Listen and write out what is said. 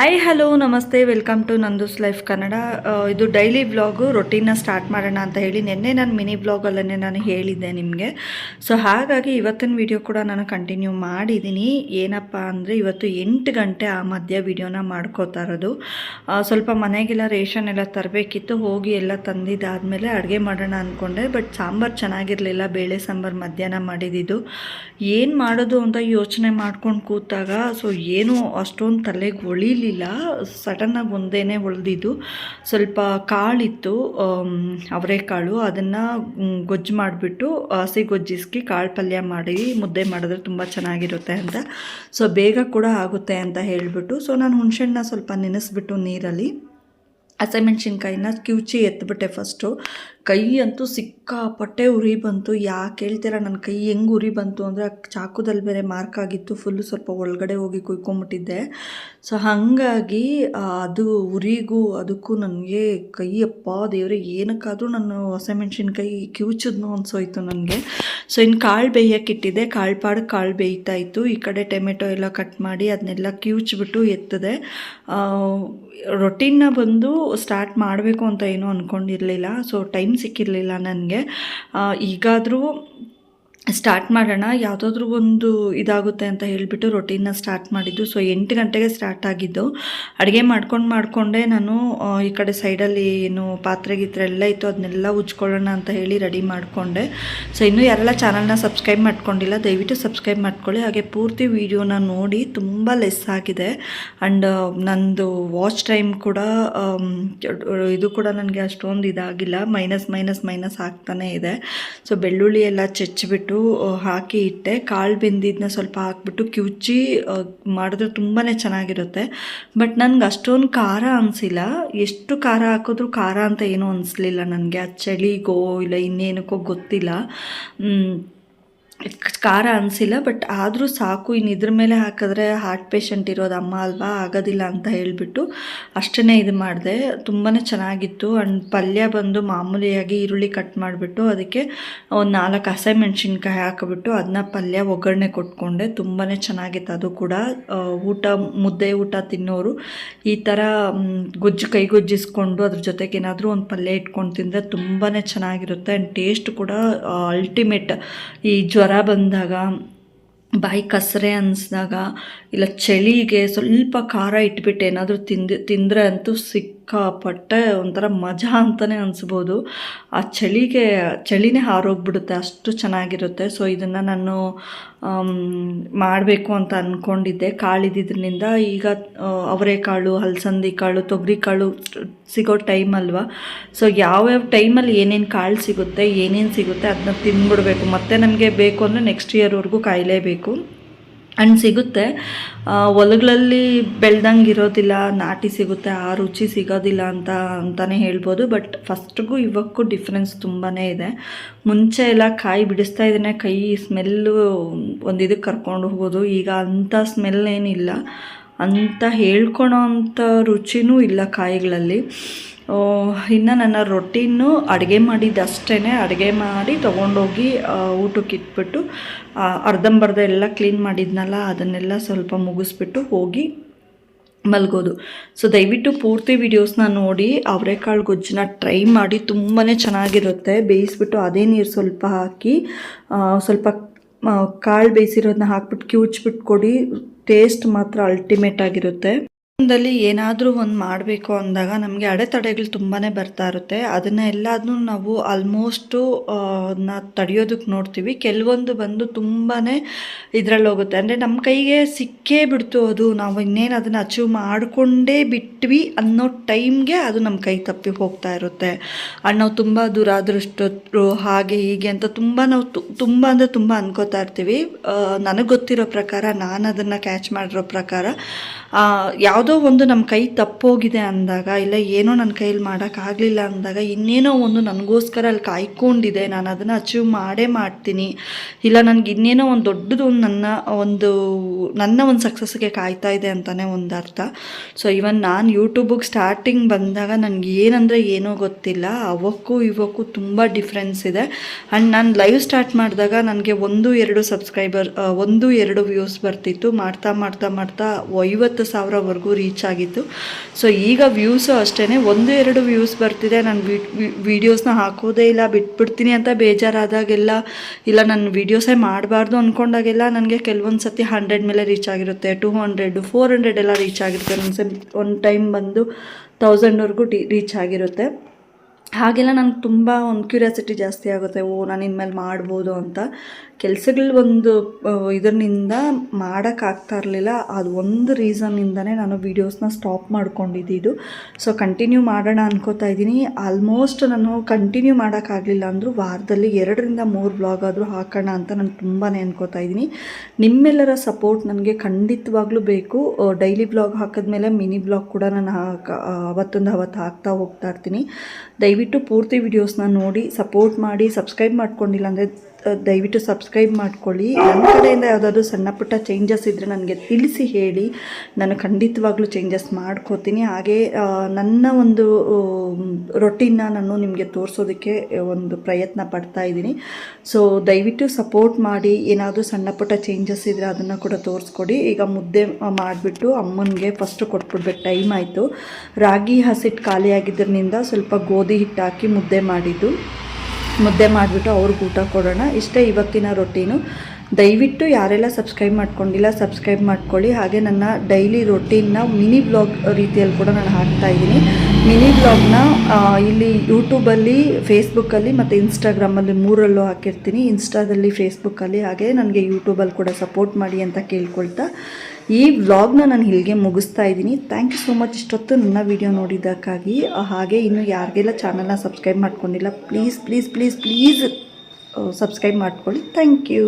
Hi hello ನಮಸ್ತೆ. Welcome to Nandu's life Kannada ಇದು daily vlog routine start ಮಾಡೋಣ ಅಂತ ಹೇಳಿ ನಿನ್ನೆ ನಾನು ಮಿನಿ ವ್ಲಾಗಲ್ಲೇ ನಾನು ಹೇಳಿದ್ದೆ ನಿಮಗೆ. ಸೊ ಹಾಗಾಗಿ ಇವತ್ತಿನ ವಿಡಿಯೋ ಕೂಡ ನಾನು ಕಂಟಿನ್ಯೂ ಮಾಡಿದ್ದೀನಿ ಏನಪ್ಪ ಅಂದರೆ ಇವತ್ತು ಎಂಟು ಗಂಟೆ ಆ ಮಧ್ಯ ವಿಡಿಯೋನ ಮಾಡ್ಕೋತಾ ಇರೋದು. ಸ್ವಲ್ಪ ಮನೆಗೆಲ್ಲ ರೇಷನ್ ಎಲ್ಲ ತರಬೇಕಿತ್ತು, ಹೋಗಿ ಎಲ್ಲ ತಂದಿದ್ದಾದಮೇಲೆ ಅಡುಗೆ ಮಾಡೋಣ ಅಂದ್ಕೊಂಡೆ ಬಟ್ ಸಾಂಬಾರು ಚೆನ್ನಾಗಿರಲಿಲ್ಲ, ಬೇಳೆ ಸಾಂಬಾರು ಮಧ್ಯಾಹ್ನ ಮಾಡಿದ್ದು ಏನು ಮಾಡೋದು ಅಂತ ಯೋಚನೆ ಮಾಡ್ಕೊಂಡು ಕೂತಾಗ ಸೊ ಏನು ಅಷ್ಟೊಂದು ತಲೆಗೆ ಒಳಿಲಿಲ್ಲ. ಸಡನ್ನಾಗಿ ಒಂದೇ ಹೊಲಿದಿದ್ದು ಸ್ವಲ್ಪ ಕಾಳಿತ್ತು ಅವರೆಕಾಳು. ಅದನ್ನು ಗೊಜ್ಜು ಮಾಡಿಬಿಟ್ಟು ಹಸಿ ಗೊಜ್ಜಿಸ್ಕಿ ಕಾಳು ಪಲ್ಯ ಮಾಡಿ, ಮುದ್ದೆ ಮಾಡಿದ್ರೆ ತುಂಬ ಚೆನ್ನಾಗಿರುತ್ತೆ ಅಂತ. ಸೊ ಬೇಗ ಕೂಡ ಆಗುತ್ತೆ ಅಂತ ಹೇಳಿಬಿಟ್ಟು. ಸೊ ನಾನು ಹುಣಸೆಹಣ್ಣ ಸ್ವಲ್ಪ ನೆನೆಸ್ಬಿಟ್ಟು ನೀರಲ್ಲಿ. ಹಸಿಮೆಣ್ಸಿನ್ಕಾಯಿನ ಕಿವುಚಿ ಎತ್ಬಿಟ್ಟೆ ಫಸ್ಟು ಕೈ ಅಂತೂ ಸಿಕ್ಕಾಪಟ್ಟೆ ಉರಿ ಬಂತು. ಯಾಕೆ ಹೇಳ್ತೀರ ನನ್ನ ಕೈ ಹೆಂಗೆ ಉರಿ ಬಂತು ಅಂದರೆ ಚಾಕುದಲ್ಲಿ ಬೇರೆ ಮಾರ್ಕ್ ಆಗಿತ್ತು. ಫುಲ್ಲು ಸ್ವಲ್ಪ ಒಳಗಡೆ ಹೋಗಿ ಕುಯ್ಕೊಂಬಿಟ್ಟಿದ್ದೆ. ಸೊ ಹಾಗಾಗಿ ಅದು ಉರಿಗೂ ಅದಕ್ಕೂ ನನಗೆ ಕೈ ಅಪ್ಪ ದೇವ್ರೆ, ಏನಕ್ಕಾದರೂ ನಾನು ಹಸಿಮೆಣ್ಸಿನ್ಕಾಯಿ ಕಿವುಚಿದ್ನು ಅನ್ಸೋಯ್ತು ನನಗೆ. ಸೊ ಇನ್ನು ಕಾಳು ಬೇಯೋಕ್ಕಿಟ್ಟಿದ್ದೆ ಕಾಳು ಪಾಡು ಕಾಳು ಬೇಯ್ತಾ ಇತ್ತು. ಈ ಕಡೆ ಟೊಮೆಟೊ ಎಲ್ಲ ಕಟ್ ಮಾಡಿ ಅದನ್ನೆಲ್ಲ ಕಿವುಚ್ಬಿಟ್ಟು ಎತ್ತದೆ ರೊಟೀನ್ನ ಬಂದು ಸ್ಟಾರ್ಟ್ ಮಾಡಬೇಕು ಅಂತ ಏನೂ ಅಂದ್ಕೊಂಡಿರಲಿಲ್ಲ ಸೊ ಟೈಮ್ ಸಿಕ್ಕಿರಲಿಲ್ಲ ನನಗೆ. ಈಗಾದರೂ ಸ್ಟಾರ್ಟ್ ಮಾಡೋಣ. ಯಾವುದಾದ್ರೂ ಒಂದು ಇದಾಗುತ್ತೆ ಅಂತ ಹೇಳಿಬಿಟ್ಟು ರೊಟೀನ್ನ ಸ್ಟಾರ್ಟ್ ಮಾಡಿದ್ದು. ಸೊ ಎಂಟು ಗಂಟೆಗೆ ಸ್ಟಾರ್ಟ್ ಆಗಿದ್ದು. ಅಡುಗೆ ಮಾಡ್ಕೊಂಡು ಮಾಡಿಕೊಂಡೆ ನಾನು ಈ ಕಡೆ ಸೈಡಲ್ಲಿ ಏನು ಪಾತ್ರೆ ಗೀತ್ರೆ ಎಲ್ಲ ಇತ್ತು ಅದನ್ನೆಲ್ಲ ಉಜ್ಕೊಳ್ಳೋಣ ಅಂತ ಹೇಳಿ ರೆಡಿ ಮಾಡಿಕೊಂಡೆ. ಸೊ ಇನ್ನೂ ಯಾರೆಲ್ಲ ಚಾನಲ್ನ ಸಬ್ಸ್ಕ್ರೈಬ್ ಮಾಡ್ಕೊಂಡಿಲ್ಲ, ದಯವಿಟ್ಟು ಸಬ್ಸ್ಕ್ರೈಬ್ ಮಾಡ್ಕೊಳ್ಳಿ. ಹಾಗೆ ಪೂರ್ತಿ ವೀಡಿಯೋನ ನೋಡಿ, ತುಂಬ ಲೆಸ್ ಆಗಿದೆ. ಆ್ಯಂಡ್ ನಂದು ವಾಚ್ ಟೈಮ್ ಕೂಡ ಇದು ಕೂಡ ನನಗೆ ಅಷ್ಟೊಂದು ಇದಾಗಿಲ್ಲ. ಮೈನಸ್ ಮೈನಸ್ ಮೈನಸ್ ಆಗ್ತಾನೇ ಇದೆ. ಸೊ ಬೆಳ್ಳುಳ್ಳಿ ಎಲ್ಲ ಚೆಚ್ಚಿಬಿಟ್ಟು ಆ, ಹಾಕಿ ಇಟ್ಟೆ. ಕಾಳು ಬೆಂದಿದ್ದನ್ನ ಸ್ವಲ್ಪ ಹಾಕ್ಬಿಟ್ಟು ಕಿವುಚಿ ಮಾಡಿದ್ರೆ ತುಂಬಾ ಚೆನ್ನಾಗಿರುತ್ತೆ. ಬಟ್ ನನಗೆ ಅಷ್ಟೊಂದು ಖಾರ ಅನಿಸಿಲ್ಲ. ಎಷ್ಟು ಖಾರ ಹಾಕಿದ್ರೂ ಖಾರ ಅಂತ ಏನೂ ಅನಿಸ್ಲಿಲ್ಲ ನನಗೆ. ಆ ಚಳಿಗೋ ಇಲ್ಲ ಇನ್ನೇನಕ್ಕೋ ಗೊತ್ತಿಲ್ಲ. ಖಾರ ಅನಿಸಿಲ್ಲ ಬಟ್ ಆದರೂ ಸಾಕು. ಇನ್ನು ಇದ್ರ ಮೇಲೆ ಹಾಕಿದ್ರೆ ಹಾರ್ಟ್ ಪೇಷಂಟ್ ಇರೋದು ಅಮ್ಮ ಅಲ್ವಾ? ಆಗೋದಿಲ್ಲ ಅಂತ ಹೇಳಿಬಿಟ್ಟು ಅಷ್ಟೇ ಇದು ಮಾಡಿದೆ. ತುಂಬಾ ಚೆನ್ನಾಗಿತ್ತು. ಆ್ಯಂಡ್ ಪಲ್ಯ ಬಂದು ಮಾಮೂಲಿಯಾಗಿ ಈರುಳ್ಳಿ ಕಟ್ ಮಾಡಿಬಿಟ್ಟು ಅದಕ್ಕೆ ಒಂದು ನಾಲ್ಕು ಹಸಿಮೆಣ್ಸಿನ್ಕಾಯಿ ಹಾಕಿಬಿಟ್ಟು ಅದನ್ನ ಪಲ್ಯ ಒಗ್ಗರಣೆ ಕೊಟ್ಕೊಂಡೆ. ತುಂಬಾ ಚೆನ್ನಾಗಿತ್ತು ಅದು ಕೂಡ. ಊಟ, ಮುದ್ದೆ ಊಟ ತಿನ್ನೋರು ಈ ಥರ ಗೊಜ್ಜು ಕೈಗೊಜ್ಜಿಸ್ಕೊಂಡು ಅದ್ರ ಜೊತೆಗೆ ಏನಾದರೂ ಒಂದು ಪಲ್ಯ ಇಟ್ಕೊಂಡು ತಿಂದರೆ ತುಂಬಾ ಚೆನ್ನಾಗಿರುತ್ತೆ. ಆ್ಯಂಡ್ ಟೇಸ್ಟ್ ಕೂಡ ಅಲ್ಟಿಮೇಟ್ ಈ ಜ್ವರ ಬಂದಾಗ ಬಾಯಿ ಕಸರೆ ಅನ್ನಿಸ್ದಾಗ ಇಲ್ಲ ಚಳಿಗೆ ಸ್ವಲ್ಪ ಖಾರ ಇಟ್ಬಿಟ್ಟು ಏನಾದರೂ ತಿಂದು ತಿಂದರೆ ಅಂತೂ ಸಿಕ್ಕಾಪಟ್ಟೆ ಒಂಥರ ಮಜಾ ಅಂತಲೇ ಅನಿಸ್ಬೋದು. ಆ ಚಳಿಗೆ, ಚಳಿನೇ ಹಾರೋಗ್ಬಿಡುತ್ತೆ, ಅಷ್ಟು ಚೆನ್ನಾಗಿರುತ್ತೆ. ಸೊ ಇದನ್ನು ನಾನು ಮಾಡಬೇಕು ಅಂತ ಅಂದ್ಕೊಂಡಿದ್ದೆ ಕಾಳಿದ್ದಿದ್ರಿಂದ ಈಗ ಅವರೆಕಾಳು ಹಲಸಂದಿ ಕಾಳು ತೊಗರಿ ಕಾಳು ಸಿಗೋ ಟೈಮ್ ಅಲ್ವಾ? ಸೊ ಯಾವ್ಯಾವ ಟೈಮಲ್ಲಿ ಏನೇನು ಕಾಳು ಸಿಗುತ್ತೆ, ಏನೇನು ಸಿಗುತ್ತೆ ಅದನ್ನ ತಿಂದ್ಬಿಡ್ಬೇಕು ಮತ್ತೆ ನಮಗೆ ಬೇಕು ಅಂದರೆ ನೆಕ್ಸ್ಟ್ ಇಯರ್ವರೆಗೂ ಕಾಯಲೇಬೇಕು. ಹಣ್ಣು ಸಿಗುತ್ತೆ. ಹೊಲಗಳಲ್ಲಿ ಬೆಳ್ದಂಗೆ ಇರೋದಿಲ್ಲ, ನಾಟಿ ಸಿಗುತ್ತೆ, ಆ ರುಚಿ ಸಿಗೋದಿಲ್ಲ ಅಂತ ಅಂತಲೇ ಹೇಳ್ಬೋದು. ಬಟ್ ಫಸ್ಟ್ಗೂ ಇವಕ್ಕೂ ಡಿಫ್ರೆನ್ಸ್ ತುಂಬಾ ಇದೆ. ಮುಂಚೆ ಎಲ್ಲ ಕಾಯಿ ಬಿಡಿಸ್ತಾ ಇದ್ರೆ ಕೈ ಸ್ಮೆಲ್ಲು ಒಂದು ಇದಕ್ಕೆ ಕರ್ಕೊಂಡು ಹೋಗೋದು. ಈಗ ಅಂಥ ಸ್ಮೆಲ್ ಏನಿಲ್ಲ. ಅಂತ ಹೇಳ್ಕೊಳೋ ಅಂಥ ರುಚಿನೂ ಇಲ್ಲ ಕಾಯಿಗಳಲ್ಲಿ. ಇನ್ನು ನನ್ನ ರೊಟ್ಟಿನೂ ಅಡುಗೆ ಮಾಡಿದ್ದಷ್ಟೇ ಅಡುಗೆ ಮಾಡಿ ತೊಗೊಂಡೋಗಿ ಊಟಕ್ಕೆ ಇಟ್ಬಿಟ್ಟು ಅರ್ಧಂಬರ್ಧ ಎಲ್ಲ ಕ್ಲೀನ್ ಮಾಡಿದ್ನಲ್ಲ, ಅದನ್ನೆಲ್ಲ ಸ್ವಲ್ಪ ಮುಗಿಸ್ಬಿಟ್ಟು ಹೋಗಿ ಮಲ್ಗೋದು. ಸೊ ದಯವಿಟ್ಟು ಪೂರ್ತಿ ವೀಡಿಯೋಸ್ನ ನೋಡಿ, ಅವರೆಕಾಳು ಗೊಜ್ಜನ್ನ ಟ್ರೈ ಮಾಡಿ ತುಂಬಾ ಚೆನ್ನಾಗಿರುತ್ತೆ. ಬೇಯಿಸ್ಬಿಟ್ಟು ಅದೇ ನೀರು ಸ್ವಲ್ಪ ಹಾಕಿ ಸ್ವಲ್ಪ ಕಾಳು ಬೇಯಿಸಿರೋದನ್ನ ಹಾಕ್ಬಿಟ್ಟು ಕಿವುಚ್ಬಿಟ್ಟು ಕೊಡಿ. ಟೇಸ್ಟ್ ಮಾತ್ರ ಅಲ್ಟಿಮೇಟ್ ಆಗಿರುತ್ತೆ. ಜೀವನದಲ್ಲಿ ಏನಾದರೂ ಒಂದು ಮಾಡಬೇಕು ಅಂದಾಗ ನಮಗೆ ಅಡೆತಡೆಗಳು ತುಂಬಾ ಬರ್ತಾ ಇರುತ್ತೆ. ಅದನ್ನ ಎಲ್ಲಾದ್ರೂ ನಾವು ಆಲ್ಮೋಸ್ಟು ಅದನ್ನ ತಡೆಯೋದಕ್ಕೆ ನೋಡ್ತೀವಿ. ಕೆಲವೊಂದು ಬಂದು ತುಂಬಾ ಇದರಲ್ಲಿ ಹೋಗುತ್ತೆ. ಅಂದರೆ ನಮ್ಮ ಕೈಗೆ ಸಿಕ್ಕೇ ಬಿಡ್ತು ಅದು. ನಾವು ಇನ್ನೇನು ಅದನ್ನು ಅಚೀವ್ ಮಾಡಿಕೊಂಡೇ ಬಿಟ್ವಿ ಅನ್ನೋ ಟೈಮ್ಗೆ ಅದು ನಮ್ಮ ಕೈ ತಪ್ಪಿ ಹೋಗ್ತಾ ಇರುತ್ತೆ. ಅಣ್ಣ ನಾವು ತುಂಬ ದುರಾದೃಷ್ಟರು ಹಾಗೆ ಹೀಗೆ ಅಂತ ತುಂಬ ನಾವು ತುಂಬ ಅಂದರೆ ತುಂಬ ಅನ್ಕೋತಾ ಇರ್ತೀವಿ. ನನಗೆ ಗೊತ್ತಿರೋ ಪ್ರಕಾರ ನಾನು ಅದನ್ನು ಕ್ಯಾಚ್ ಮಾಡಿರೋ ಪ್ರಕಾರ ಆ, ಯಾವುದೋ ಒಂದು ನಮ್ಮ ಕೈ ತಪ್ಪೋಗಿದೆ ಅಂದಾಗ ಇಲ್ಲ, ಏನೋ ನನ್ನ ಕೈಯಲ್ಲಿ ಮಾಡೋಕ್ಕಾಗಲಿಲ್ಲ ಅಂದಾಗ ಇನ್ನೇನೋ ಒಂದು ನನಗೋಸ್ಕರ ಅಲ್ಲಿ ಕಾಯ್ಕೊಂಡಿದೆ. ನಾನು ಅದನ್ನು ಅಚೀವ್ ಮಾಡೇ ಮಾಡ್ತೀನಿ. ಇಲ್ಲ, ನನಗೆ ಇನ್ನೇನೋ ಒಂದು ದೊಡ್ಡದು ಒಂದು ನನ್ನ ಒಂದು ನನ್ನ ಒಂದು ಸಕ್ಸಸ್ಗೆ ಕಾಯ್ತಾ ಇದೆ ಅಂತಲೇ ಒಂದು ಅರ್ಥ. ಸೊ ಇವನ್ ನಾನು ಯೂಟ್ಯೂಬಿಗೆ ಸ್ಟಾರ್ಟಿಂಗ್ ಬಂದಾಗ ನನಗೆ ಏನಂದರೆ ಏನೋ ಗೊತ್ತಿಲ್ಲ. ಅವಕ್ಕೂ ಇವಕ್ಕೂ ತುಂಬ ಡಿಫ್ರೆನ್ಸ್ ಇದೆ. ಆ್ಯಂಡ್ ನಾನು ಲೈವ್ ಸ್ಟಾರ್ಟ್ ಮಾಡಿದಾಗ ನನಗೆ ಒಂದು, ಎರಡು ಸಬ್ಸ್ಕ್ರೈಬರ್ ಒಂದು, ಎರಡು ವ್ಯೂಸ್ ಬರ್ತಿತ್ತು. ಮಾಡ್ತಾ ಮಾಡ್ತಾ ಮಾಡ್ತಾ ಐವತ್ತು ಸಾವಿರವರೆಗೂ ರೀಚ್ ಆಗಿತ್ತು ಸೊ ಈಗ ವ್ಯೂಸು ಅಷ್ಟೇ ಒಂದು ಎರಡು ವ್ಯೂಸ್ ಬರ್ತಿದೆ. ನಾನು ವೀಡಿಯೋಸ್ನ ಹಾಕೋದೇ ಇಲ್ಲ, ಬಿಟ್ಬಿಡ್ತೀನಿ ಅಂತ ಬೇಜಾರಾದಾಗೆಲ್ಲ, ಇಲ್ಲ ನನ್ನ ವೀಡಿಯೋಸೇ ಮಾಡಬಾರ್ದು ಅಂದ್ಕೊಂಡಾಗೆಲ್ಲ ನನಗೆ ಕೆಲವೊಂದು ಸತಿ ಹಂಡ್ರೆಡ್ ಮೇಲೆ ರೀಚ್ ಆಗಿರುತ್ತೆ. ಟೂ ಹಂಡ್ರೆಡ್ ಫೋರ್ ಹಂಡ್ರೆಡ್ ಎಲ್ಲ ರೀಚ್ ಆಗಿರುತ್ತೆ. ಒಂದು ಒಂದು ಟೈಮ್ ಬಂದು ತೌಸಂಡ್ವರೆಗೂ ಟಿ ರೀಚ್ ಆಗಿರುತ್ತೆ. ಹಾಗೆಲ್ಲ ನನಗೆ ತುಂಬ ಒಂದು ಕ್ಯೂರಿಯಾಸಿಟಿ ಜಾಸ್ತಿ ಆಗುತ್ತೆ. ಓ, ನಾನು ಇನ್ಮೇಲೆ ಮಾಡ್ಬೋದು ಅಂತ. ಕೆಲಸಗಳು ಒಂದು ಇದರಿಂದ ಮಾಡೋಕ್ಕಾಗ್ತಾ ಇರಲಿಲ್ಲ ಅದು ಒಂದು ರೀಸನ್ನಿಂದನೇ ನಾನು ವೀಡಿಯೋಸ್ನ ಸ್ಟಾಪ್ ಮಾಡ್ಕೊಂಡಿದ್ದು ಸೊ ಕಂಟಿನ್ಯೂ ಮಾಡೋಣ ಅನ್ಕೋತಾ ಇದ್ದೀನಿ. ಆಲ್ಮೋಸ್ಟ್ ನಾನು ಕಂಟಿನ್ಯೂ ಮಾಡೋಕ್ಕಾಗಲಿಲ್ಲ ಅಂದರೂ ವಾರದಲ್ಲಿ ಎರಡರಿಂದ ಮೂರು ಬ್ಲಾಗ್ ಆದರೂ ಹಾಕೋಣ ಅಂತ ನಾನು ತುಂಬಾ ಅನ್ಕೋತಾ ಇದ್ದೀನಿ. ನಿಮ್ಮೆಲ್ಲರ ಸಪೋರ್ಟ್ ನನಗೆ ಖಂಡಿತವಾಗ್ಲೂ ಬೇಕು. ಡೈಲಿ ಬ್ಲಾಗ್ ಹಾಕಿದ್ಮೇಲೆ ಮಿನಿ ಬ್ಲಾಗ್ ಕೂಡ ನಾನು ಹಾಕ ಅವತ್ತೊಂದು ಅವತ್ತು ಹಾಕ್ತಾ ಹೋಗ್ತಾ ಇರ್ತೀನಿ. ದಯವಿಟ್ಟು ಪೂರ್ತಿ ವೀಡಿಯೋಸ್ನ ನೋಡಿ ಸಪೋರ್ಟ್ ಮಾಡಿ ಸಬ್ಸ್ಕ್ರೈಬ್ ಮಾಡ್ಕೊಂಡಿಲ್ಲ ಅಂದರೆ ದಯವಿಟ್ಟು ಸಬ್ಸ್ಕ್ರೈಬ್ ಮಾಡ್ಕೊಳ್ಳಿ. ನನ್ನ ಕಡೆಯಿಂದ ಯಾವುದಾದ್ರು ಸಣ್ಣ ಪುಟ್ಟ ಚೇಂಜಸ್ ಇದ್ದರೆ ನನಗೆ ತಿಳಿಸಿ ಹೇಳಿ. ನಾನು ಖಂಡಿತವಾಗ್ಲೂ ಚೇಂಜಸ್ ಮಾಡ್ಕೋತೀನಿ. ಹಾಗೆ ನನ್ನ ಒಂದು ರೊಟೀನ್ನ ನಾನು ನಿಮಗೆ ತೋರಿಸೋದಕ್ಕೆ ಒಂದು ಪ್ರಯತ್ನ ಪಡ್ತಾ ಇದ್ದೀನಿ. ಸೊ ದಯವಿಟ್ಟು ಸಪೋರ್ಟ್ ಮಾಡಿ. ಏನಾದರೂ ಸಣ್ಣ ಪುಟ್ಟ ಚೇಂಜಸ್ ಇದ್ದರೆ ಅದನ್ನು ಕೂಡ ತೋರಿಸ್ಕೊಡಿ. ಈಗ ಮುದ್ದೆ ಮಾಡಿಬಿಟ್ಟು ಅಮ್ಮನಿಗೆ ಫಸ್ಟು ಕೊಟ್ಬಿಡ್ಬೇಕು. ಟೈಮ್ ಆಯಿತು. ರಾಗಿ ಹಸಿಟ್ಟು ಖಾಲಿಯಾಗಿದ್ದರಿಂದ ಸ್ವಲ್ಪ ಗೋಧಿ ಹಿಟ್ಟು ಹಾಕಿ ಮುದ್ದೆ ಮಾಡಿದ್ದು. ಮುದ್ದೆ ಮಾಡಿಬಿಟ್ಟು ಅವ್ರಿಗೆ ಊಟ ಕೊಡೋಣ. ಇಷ್ಟೇ ಇವತ್ತಿನ ರೊಟ್ಟಿನು. ದಯವಿಟ್ಟು ಯಾರೆಲ್ಲ ಸಬ್ಸ್ಕ್ರೈಬ್ ಮಾಡ್ಕೊಂಡಿಲ್ಲ, ಸಬ್ಸ್ಕ್ರೈಬ್ ಮಾಡ್ಕೊಳ್ಳಿ. ಹಾಗೆ ನನ್ನ ಡೈಲಿ ರೊಟೀನ್ನ ಮಿನಿ ಬ್ಲಾಗ್ ರೀತಿಯಲ್ಲಿ ಕೂಡ ನಾನು ಹಾಕ್ತಾ ಇದ್ದೀನಿ. ಮಿನಿ ಬ್ಲಾಗ್ನ ಇಲ್ಲಿ ಯೂಟ್ಯೂಬಲ್ಲಿ, ಫೇಸ್ಬುಕ್ಕಲ್ಲಿ ಮತ್ತು ಇನ್ಸ್ಟಾಗ್ರಾಮಲ್ಲಿ ಮೂರಲ್ಲೂ ಹಾಕಿರ್ತೀನಿ. ಇನ್ಸ್ಟಾದಲ್ಲಿ, ಫೇಸ್ಬುಕ್ಕಲ್ಲಿ ಹಾಗೆ ನನಗೆ ಯೂಟ್ಯೂಬಲ್ಲಿ ಕೂಡ ಸಪೋರ್ಟ್ ಮಾಡಿ ಅಂತ ಕೇಳ್ಕೊಳ್ತಾ. ಈ ವ್ಲಾಗ್ನ ನಾನು ಇಲ್ಲಿಗೆ ಮುಗಿಸ್ತಾ ಇದ್ದೀನಿ. ಥ್ಯಾಂಕ್ ಯು ಸೋ ಮಚ್ ಇಷ್ಟೊತ್ತು ನನ್ನ ವಿಡಿಯೋ ನೋಡಿದ್ದಕ್ಕಾಗಿ. ಹಾಗೆ ಇನ್ನು ಯಾರಿಗೆಲ್ಲ ಚಾನಲ್ನ ಸಬ್ಸ್ಕ್ರೈಬ್ ಮಾಡ್ಕೊಂಡಿಲ್ಲ please please please please subscribe ಮಾಡ್ಕೊಳ್ಳಿ. Thank you